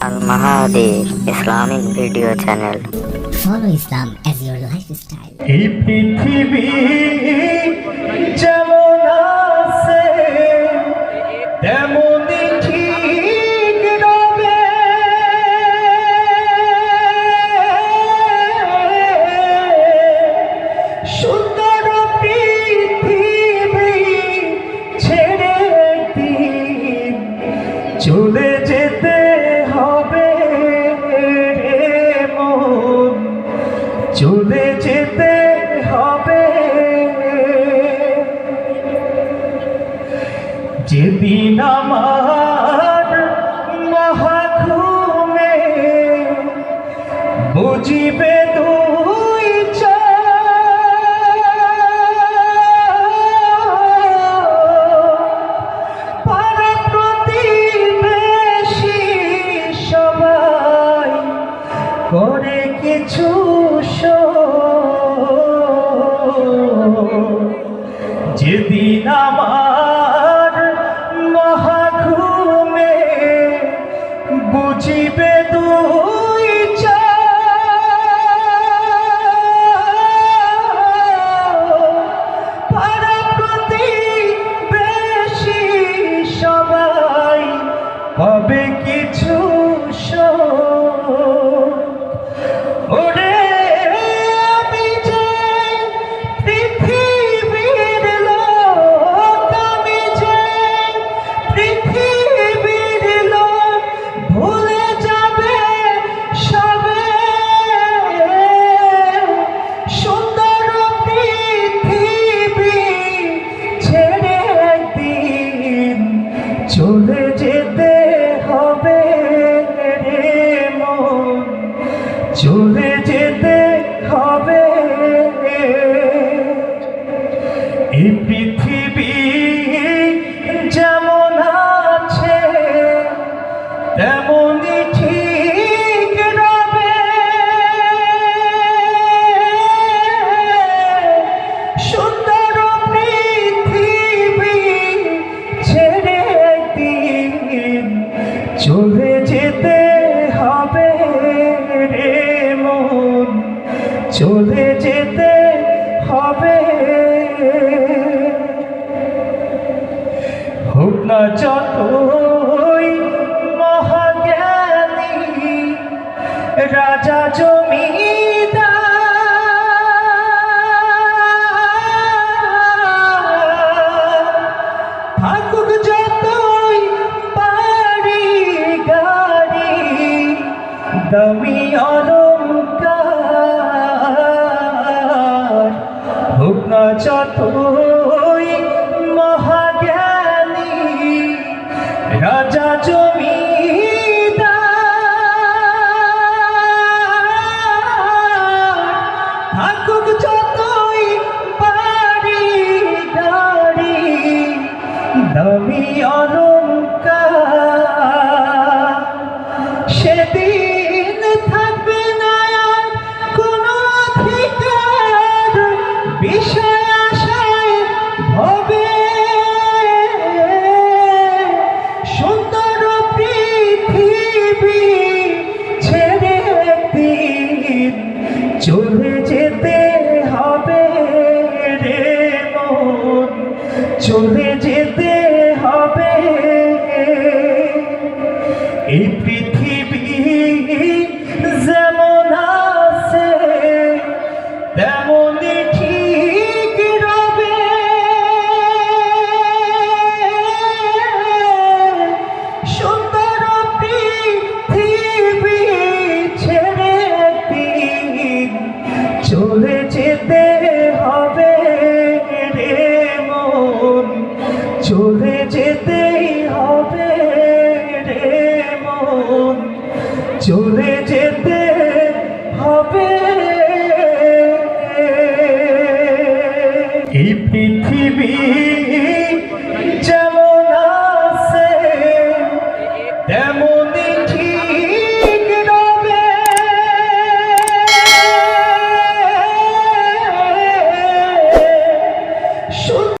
Al Mahadir Islamic Video Channel. Follow Islam as your lifestyle. চলে যেতে হবে মন। চলে যেতে করে কিছু। যেদিন আমার পৃথিবী যেমন আছে, তেমনই ঠিক রবে। সুন্দর পৃথিবী ছেড়ে একদিন চলে যেতে হবে রে মন। চলে যেতে হবে। হোক না যতই মহাজ্ঞানী রাজা জমিদার থাকুক যতই বাড়ি গাড়ি দামি যতই মহাজ্ঞানী রাজা জমিদার। থাকুক যতই বাড়ি গাড়ি দামি অলঙ্কার সেদিন চলে যেতে হবে রে মন। চলে যেতে হবে। এই চলে যেতে হবে রে মন। চলে যেতেই হবে রে মন। চলে যেতে হবে এই পৃথিবী